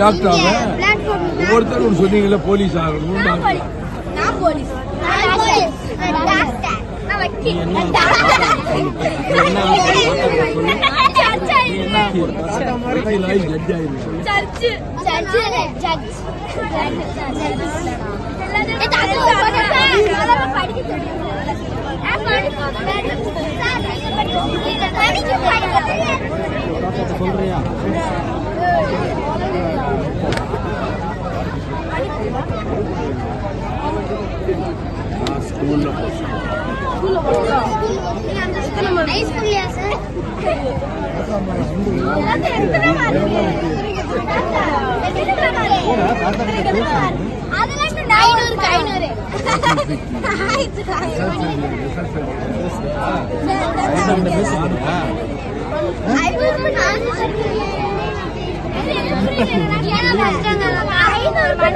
Doctor ஆவேன் ஒவ்வொருத்தரும் ஒன்று சொன்னீங்கல்ல போலீஸ் ஆகணும் டாக்டர் நான் போலீஸ் நான் போலீஸ் நான் டாக்டர் நான் வக்கீல் நான் ஜட்ஜ் ஆயிருக்கு சர்ச்சு சர்ச்சு ஜட்ஜ் சொல்றியா நான் ஸ்கூல்ல ஹைஸ்கூல்லையா சார் ஐநூறுக்கு ஐநூறு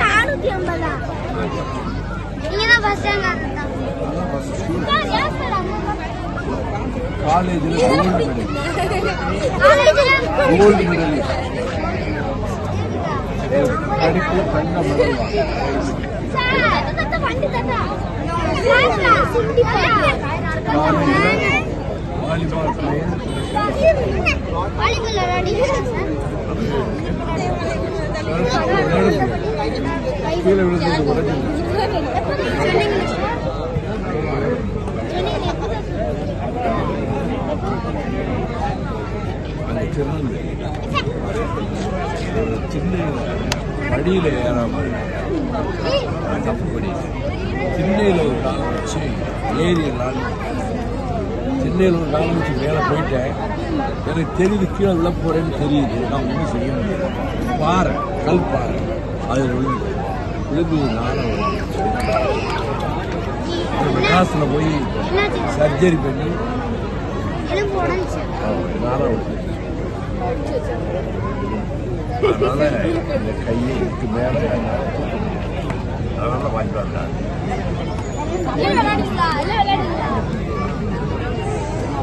நானூத்தி ஐம்பதா? நீங்க தான் ஃபர்ஸ்ட் ரேங்க் காலேஜில் கோல்டு மெடல் கோல்டு மெடல் படிப்பு மெடல் வாலிபால் கீழே விழுந்தது உடஞ்சிருந்தது திருநெல்வேலி ஒரு சின்ன படியில் ஏறாம நான் தப்பு பண்ணிட்டேன் திண்ணையில் ஒரு காலம் வச்சு ஏரியெல்லாம் திண்ணையில் ஒரு காலம் வச்சு மேலே போயிட்டேன். எனக்கு தெரியுது கீழே உள்ள போகிறேன்னு தெரியுது. நான் ஒன்றும் செய்ய முடியாது பாறை கல் பாறை. அதில் விழுந்து விழுந்ததுனால மெட்ராஸில் போய் சர்ஜரி பண்ணி உடஞ்சி அதனால இந்த கையை இதுக்கு மேலே அதனால வாங்கி வந்தாங்க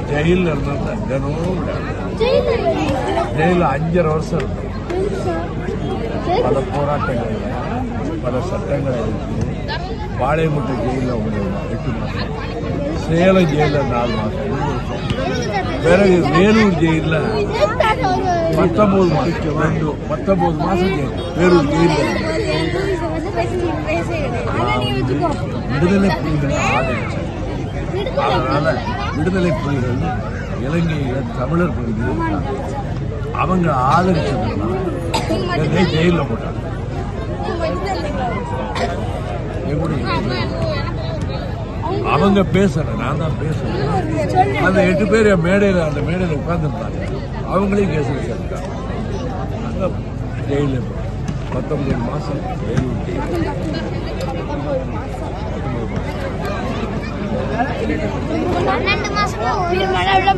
ஜெயிலில் இருந்தேன் தினமும் ஜெயிலில் அஞ்சரை வருஷம் இருந்தேன் பல போராட்டங்கள் பல சட்டங்கள் இருக்கு. பாளையமுட்டை ஜெயிலில் ஒரு எட்டு மாதம் சேலம் ஜெயிலில் நாலு மாதம் பிறகு வேலூர் ஜெயிலில் பத்தொம்போது மாதம் ரெண்டு பத்தொன்பது மாதம் ஜெயில் வேலூர் ஜெயிலில் விடுதலை புலிகளை ஆதரிச்சு அதனால விடுதலை புலிகள் இலங்கையில் தமிழர் பகுதியில் அவங்க ஆதரிச்சதுனால ஜெயிலில் போட்டாங்க. எப்படி? அவங்க பேசல நான் தான் பேசுறேன் அந்த எட்டு பேர் என் மேடையில் அந்த மேடையில் உட்கார்ந்துருந்தாங்க. அவங்களையும் கேஸ் வச்சிருக்காங்க. அங்கே ஜெயிலில் பத்தொன்பது மாதம் வேலூர் ஜெயில் பன்னெண்டு மாசமா ஒரு மழை உள்ள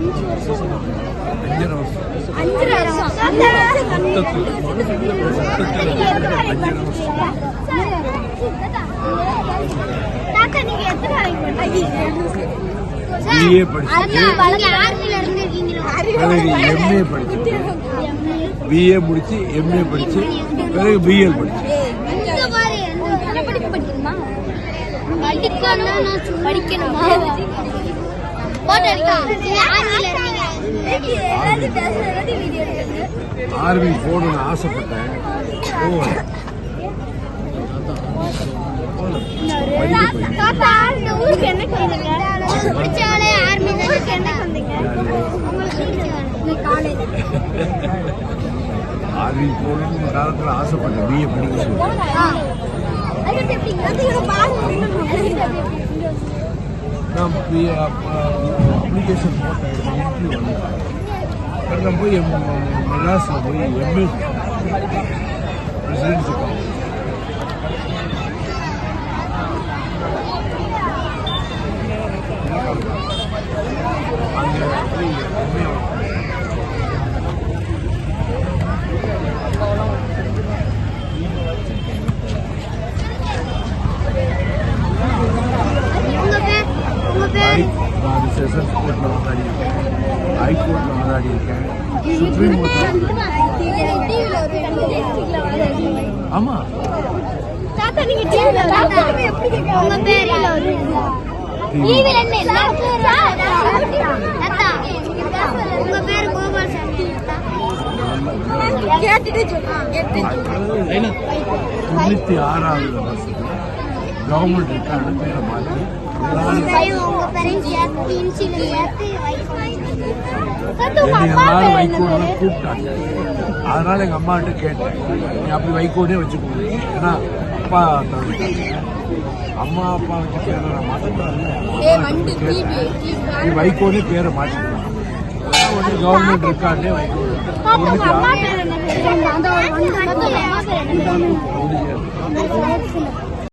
போல வருஷம் அஞ்சரை வருஷம் வருஷம் மொத்தத்தில் மொத்தத்தில் அஞ்சரை வருஷம் எம்ஏ படிச்சு பிஏ முடிச்சு எம்ஏ படிச்சு பிறகு பிஎல் படிச்சு படிக்கணுமா? ஆர்மி போகணும்னு ஆசைப்பட்டேன். ஆர்மி போகணும்னு காலத்தில் ஆசைப்பட்டேன். பிஏ படிக்க நான் பிஏ அப்ளிகேஷன் போட்டேன் இன்டர்வியூ வந்தேன் அங்கே போய் மெட்ராஸில் போய் எம்ஏ பிரசிடென்சி காலேஜ் அங்கே போய் எம்ஏ நான் செஷன்ஸ் கோர்ட்டில் வாதாடி இருக்கேன் ஹை கோர்ட்டில் வாதாடி இருக்கேன் சுப்ரீம் கோர்ட்டில் ஆமாம் தொண்ணூத்தி ஆறாவது வருஷத்துல கவர்மெண்ட் ரெக்கார்டு பேரை மாற்றி எல்லாரும் வைகோன்னு கூப்பிட்டாங்க. அதனால எங்க அம்மாட்ட கேட்டேன். நீ அப்படி வைகோனே வச்சுக்கோங்க. ஏன்னா அப்பா. அம்மா அப்பா வச்ச பேரை நான் மாற்றக்கூடாது நீ வைகோனே பேரை மாற்றிக்கலாம் உடனே கவர்மெண்ட் ரெக்கார்டே வைகோ. தாத்தா